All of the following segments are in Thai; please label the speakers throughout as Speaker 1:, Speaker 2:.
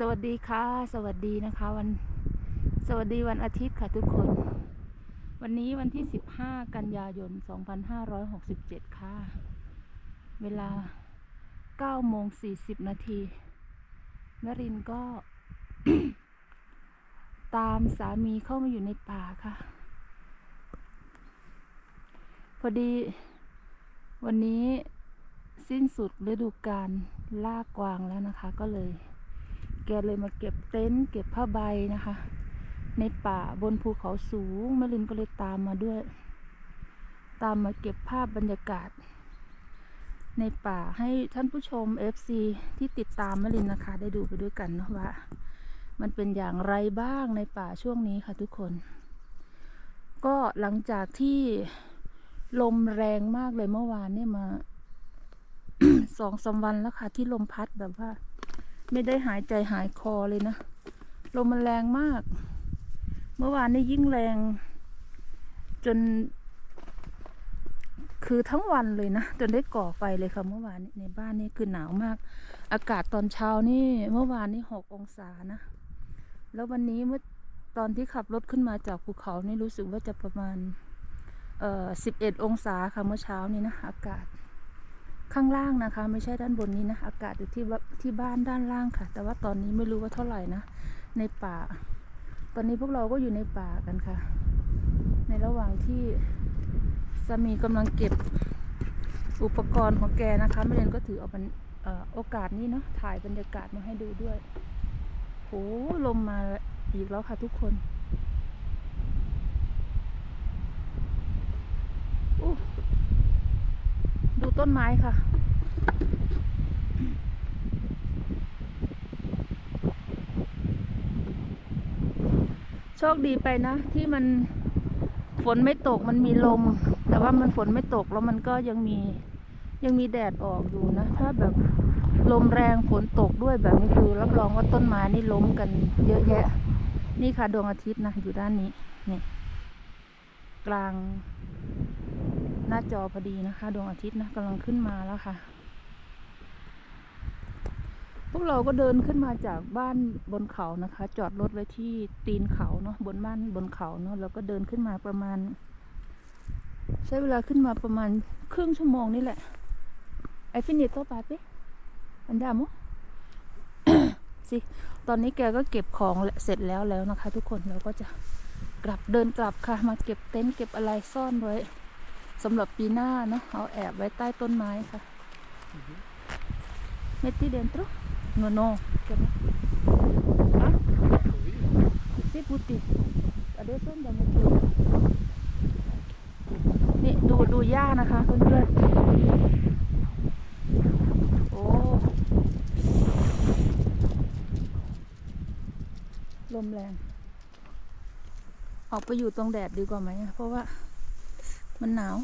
Speaker 1: สวัสดีค่ะ สวัสดีนะคะวันสวัสดีวันอาทิตย์ค่ะทุกคน วันนี้วันที่ 15 กันยายน 2567 ค่ะ เวลา9โมง40 นาทีนรินก็ ตามสามีเข้ามาอยู่ในป่าค่ะ พอดี วันนี้สิ้นสุดฤดูกาลล่ากวางแล้วนะคะก็เลย แกเลยมาเก็บเต็นท์เก็บผ้าใบนะคะ ในป่าบนภูเขาสูงแมะลินก็เลยตามมาด้วย ตามมาเก็บภาพบรรยากาศ ในป่าให้ท่านผู้ชม FC ที่ติดตามแมะลินนะคะ ได้ดูไปด้วยกันเนาะว่า มันเป็นอย่างไรบ้างในป่าช่วงนี้ค่ะทุกคน ก็หลังจากที่ลมแรงมากเลยเมื่อวานเนี่ยมาสองสามวันแล้วค่ะ ที่ลมพัดแบบว่า ไม่ได้หายใจหายคอเลยนะ ลมมันแรงมาก เมื่อวานนี้ยิ่งแรง จน คือทั้งวันเลยนะ จนได้ก่อไฟเลยค่ะเมื่อวานนในบ้านนี่คือหนาวมาก อากาศตอนเช้านี่ เมื่อวานนี้หกองศานะ แล้ววันนี้เมื่อตอนที่ขับรถขึ้นมาจากภูเขานี่รู้สึกว่าจะประมาณเอ่อสิบเอ็ดองศาค่ะเมื่อเช้านี้นะอากาศ ข้างล่างนะคะ ไม่ใช่ด้านบนนี้นะ อากาศอยู่ที่บที่บ้านด้านล่างค่ะ แต่ว่าตอนนี้ไม่รู้ว่าเท่าไหร่นะ ในป่า ตอนนี้พวกเราก็อยู่ในป่ากันค่ะ ในระหว่างที่สามีกำลังเก็บอุปกรณ์ของแกนะคะไม่เรียนก็ถือเอาเป็นโอกาสนี้เนาะถ่ายบรรยากาศมาให้ดูด้วยโหลมมาอีกแล้วค่ะทุกคนอู้ ดูต้นไม้ค่ะ โชคดีไปนะ ที่มันฝนไม่ตกมันมีลม แต่ว่ามันฝนไม่ตกแล้วมันก็ยังมียังมีแดดออกอยู่นะ ถ้าแบบลมแรงฝนตกด้วยแบบนี้คือรับรองว่าต้นไม้นี่ล้มกันเยอะแยะ นี่ค่ะดวงอาทิตย์นะอยู่ด้านนี้นี่กลาง หน้าจอพอดีนะคะดวงอาทิตย์นะกำลังขึ้นมาแล้วค่ะ พวกเราก็เดินขึ้นมาจากบ้านบนเขานะคะ จอดรถไว้ที่ตีนเขาเนาะบนบ้านบนเขาเนาะแล้วก็เดินขึ้นมาประมาณ ใช้เวลาขึ้นมาประมาณครึ่งชั่วโมงนี่แหละไอฟินิโตปาเปอันดามุสิตอนนี้แกก็เก็บของเสร็จแล้วแล้วนะคะ ทุกคนเราก็จะกลับเดินกลับค่ะ มาเก็บเต็นท์เก็บอะไรซ่อนไว้ สำหรับปีหน้าเนาะเอาแอบไว้ใต้ต้นไม้ค่ะ Metti dentro? No, no. che no. Ah? Sì, putti. Adesso andiamo giù. นี่ดูดูหญ้านะคะเพื่อนๆโอ้ลมแรง ออกไปอยู่ตรงแดดดีกว่าไหมอะเพราะว่า มันหนาว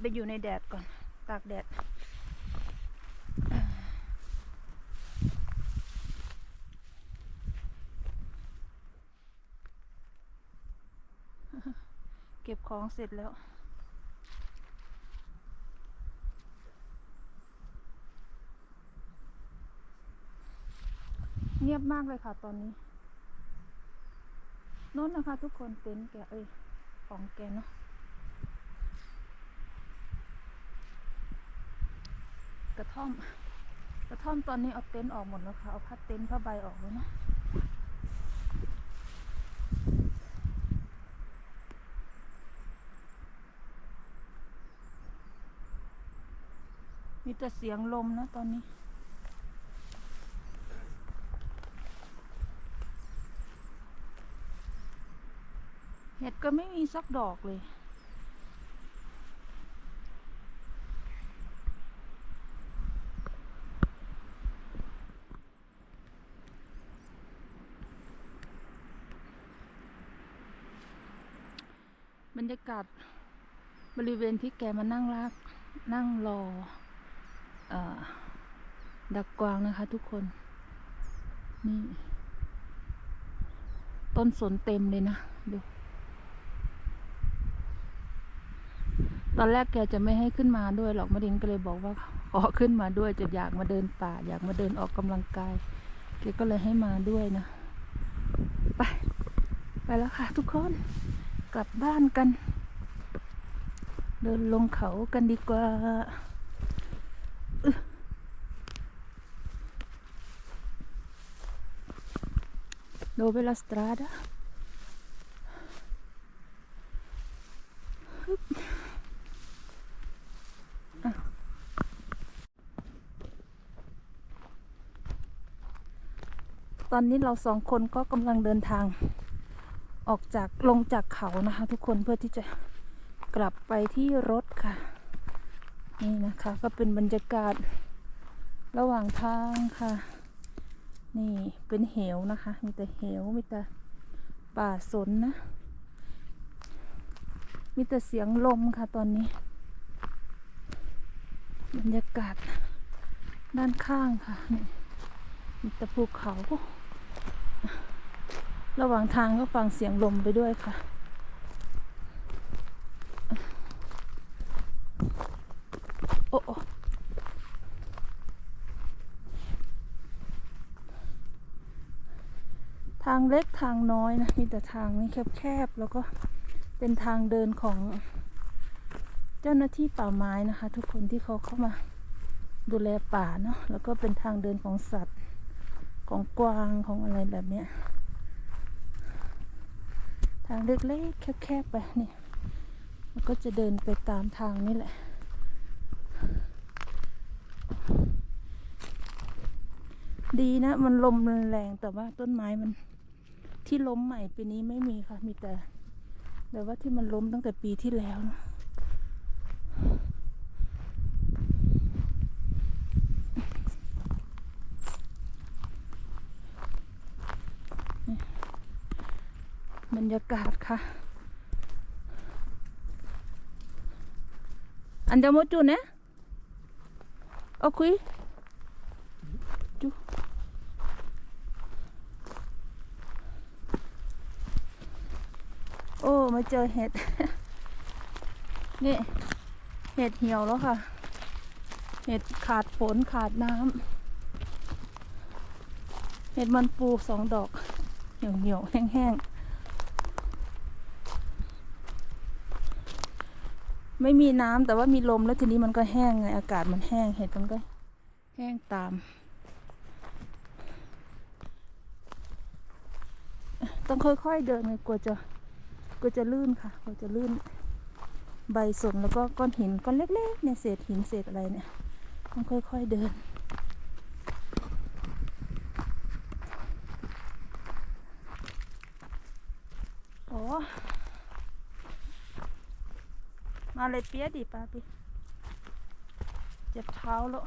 Speaker 1: ไปอยู่ในแดดก่อน ตากแดด เก็บของเสร็จแล้ว เงียบมากเลยค่ะตอนนี้โน้นนะคะทุกคนเต็นท์แกเอ้ยของแกเนาะกระท่อม กระท่อมตอนนี้เอาเต็นท์ออกหมดแล้วค่ะ เอาผ้าเต็นท์ผ้าใบออกแล้วเนาะ แต่เสียงลมนะตอนนี้ เห็ดก็ไม่มีสักดอกเลยบรรยากาศบริเวณที่แกมานั่งลากนั่งรอเออ ดักกวางนะคะทุกคน นี่ ต้นสนเต็มเลยนะ ดู ตอนแรกแกจะไม่ให้ขึ้นมาด้วยหรอกมะดินก็เลยบอกว่า ขอขึ้นมาด้วยจะอยากมาเดินป่า อยากมาเดินออกกำลังกายแกก็เลยให้มาด้วยนะ ไป ไปแล้วค่ะทุกคน กลับบ้านกัน เดินลงเขากันดีกว่า Dove la strada? ตอนนี้เราสองคนก็กำลังเดินทาง ออกจากลงจากเขานะคะ ทุกคนเพื่อที่จะกลับไปที่รถค่ะ นี่นะคะก็เป็นบรรยากาศระหว่างทางค่ะ นี่เป็นเหวนะคะ มีแต่เหวมีแต่ป่าสนนะ มีแต่เสียงลมค่ะตอนนี้ บรรยากาศด้านข้างค่ะนี่มีแต่ภูเขา ระหว่างทางก็ฟังเสียงลมไปด้วยค่ะ โอ้โอทางเล็กทางน้อยนะ มีแต่ทางนี้แคบๆ แล้วก็เป็นทางเดินของเจ้าหน้าที่ป่าไม้นะคะ ทุกคนที่เขาเข้ามาดูแลป่าเนาะแล้วก็เป็นทางเดินของสัตว์ของกวางของอะไรแบบเนี้ยทางเล็กๆแคบๆไปนี่แล้วก็จะเดินไปตามทางนี่แหละ ดีนะ มันลมแรงแต่ว่าต้นไม้มันที่ล้มใหม่ปีนี้ไม่มีค่ะ มีแต่ แต่ว่าที่มันล้มตั้งแต่ปีที่แล้วนะบรรยากาศค่ะ อันเดมจูเนี่ยโอคุยจู โอ้มาเจอเห็ด นี่ เห็ดเหี่ยวแล้วค่ะ เห็ดขาดฝนขาดน้ำเห็ดมันปูสองดอก เหี่ยวเหี่ยวแห้งๆ ไม่มีน้ำแต่ว่ามีลมแล้วทีนี้มันก็แห้งไงอากาศมันแห้งเห็ดมันก็แห้งตาม ต้องค่อยๆเดินไงกลัวจะ กลัวจะลื่นค่ะกลัวจะลื่นใบสนแล้วก็ก้อนหินก้อนเล็กๆเนี่ยเศษหินเศษอะไรเนี่ยต้องค่อยๆเดิน โอ้มาเลยเปียดิป้าปิเจ็บเท้าแล้ว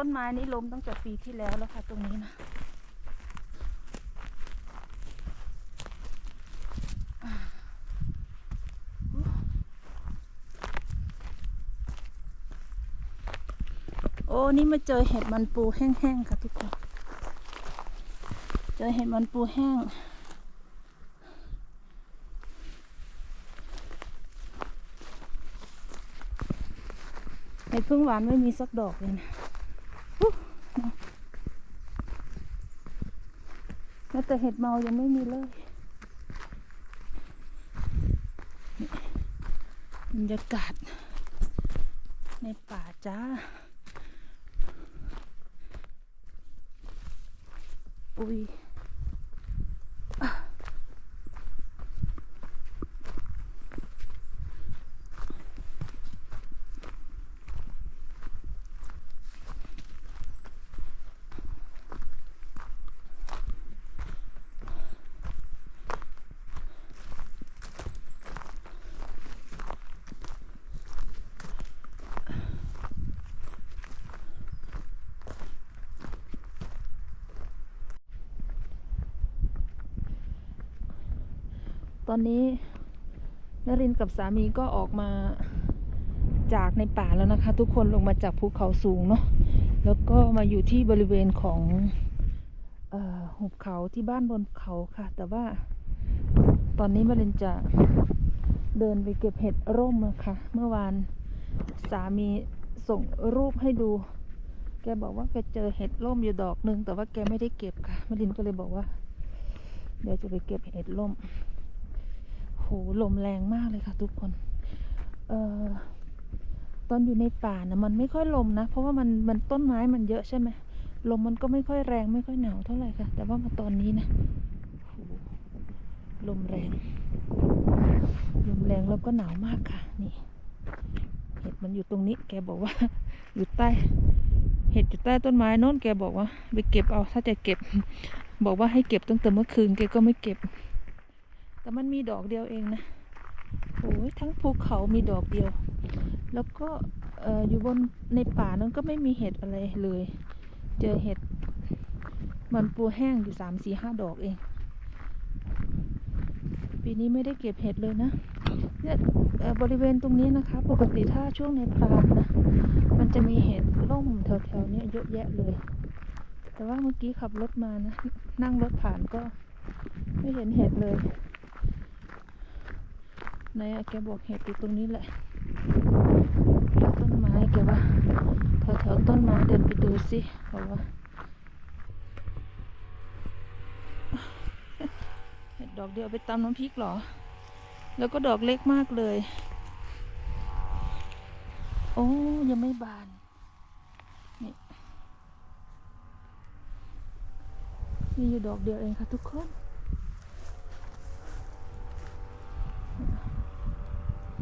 Speaker 1: ต้นไม้นี้ล้มตั้งแต่ปีที่แล้วแล้วค่ะ ตรงนี้นะโอ้นี่มาเจอเห็ดมันปูแห้งๆค่ะทุกคน เจอเห็ดมันปูแห้ง เห็ดพึ่งหวานไม่มีสักดอกเลยนะอู้เนาะแม้แต่เห็ดเมายังไม่มีเลยบรรยากาศ ในป่าจ้า อุ้ย ตอนนี้นรินกับสามีก็ออกมาจากในป่าแล้วนะคะ ทุกคนลงมาจากภูเขาสูงเนาะแล้วก็มาอยู่ที่บริเวณของหุบเขาที่บ้านบนเขาค่ะ แต่ว่าตอนนี้มารินจะเดินไปเก็บเห็ดร่มนะคะ เมื่อวานสามีส่งรูปให้ดู แกบอกว่าแกเจอเห็ดร่มอยู่ดอกหนึ่งแต่ว่าแกไม่ได้เก็บค่ะมารินก็เลยบอกว่า เดี๋ยวจะไปเก็บเห็ดร่ม หลมแรงมากเลยค่ะ ทุกคนเอ่อตอนอยู่ในป่านะมันไม่ค่อยลมนะ เพราะว่ามันมันต้นไม้มันเยอะใช่ไหมลมมันก็ไม่ค่อยแรงไม่ค่อยหนาวเท่าไหร่ค่ะ แต่ว่ามาตอนนี้นะโหลมแรง ลมแรงแล้วก็หนาวมากค่ะ นี่ เห็ดมันอยู่ตรงนี้ แกบอกว่า อยู่ใต้ เห็ดอยู่ใต้ต้นไม้โน้นแกบอกว่า ไปเก็บเอาถ้าจะเก็บ บอกว่าให้เก็บตั้งแต่เมื่อคืนแกก็ไม่เก็บ แต่มันมีดอกเดียวเองนะโอ้ยทั้งภูเขามีดอกเดียว แล้วก็ออยู่บนในป่านั้นก็ไม่มีเห็ดอะไรเลย เจอเห็ดมันปูแห้งอยู่สามสี่ห้าดอกเอง ปีนี้ไม่ได้เก็บเห็ดเลยนะเนี่ยบริเวณตรงนี้นะคะ ปกติถ้าช่วงในพรามนะมันจะมีเห็ดร่มแถวๆนี้เยอะแยะเลย แต่ว่าเมื่อกี้ขับรถมานะ นั่งรถผ่านก็ไม่เห็นเห็ดเลย ไหนอะแกบอกเห็ดอยู่ตรงนี้แหละต้นไม้แกว่าแถวๆต้นไม้เดินไปดูสิเขาว่าเห็ดดอกเดียวไปตำน้ำพริกเหรอ แล้วก็ดอกเล็กมากเลย โอ้ยังไม่บานนี่มีอยู่ดอกเดียวเองค่ะทุกคน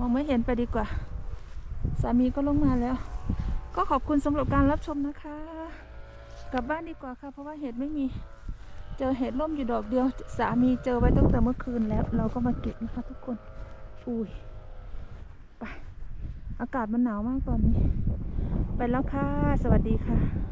Speaker 1: มองไม่เห็นไปดีกว่า สามีก็ลงมาแล้ว ก็ขอบคุณสำหรับการรับชมนะคะ กลับบ้านดีกว่าค่ะ เพราะว่าเห็ดไม่มีเจอเห็ดร่มอยู่ดอกเดียว สามีเจอไว้ตั้งแต่เมื่อคืนแล้ว เราก็มาเก็บนะคะทุกคนอุ้ยไปอากาศมันหนาวมากตอนนี้ ไปแล้วค่ะ สวัสดีค่ะ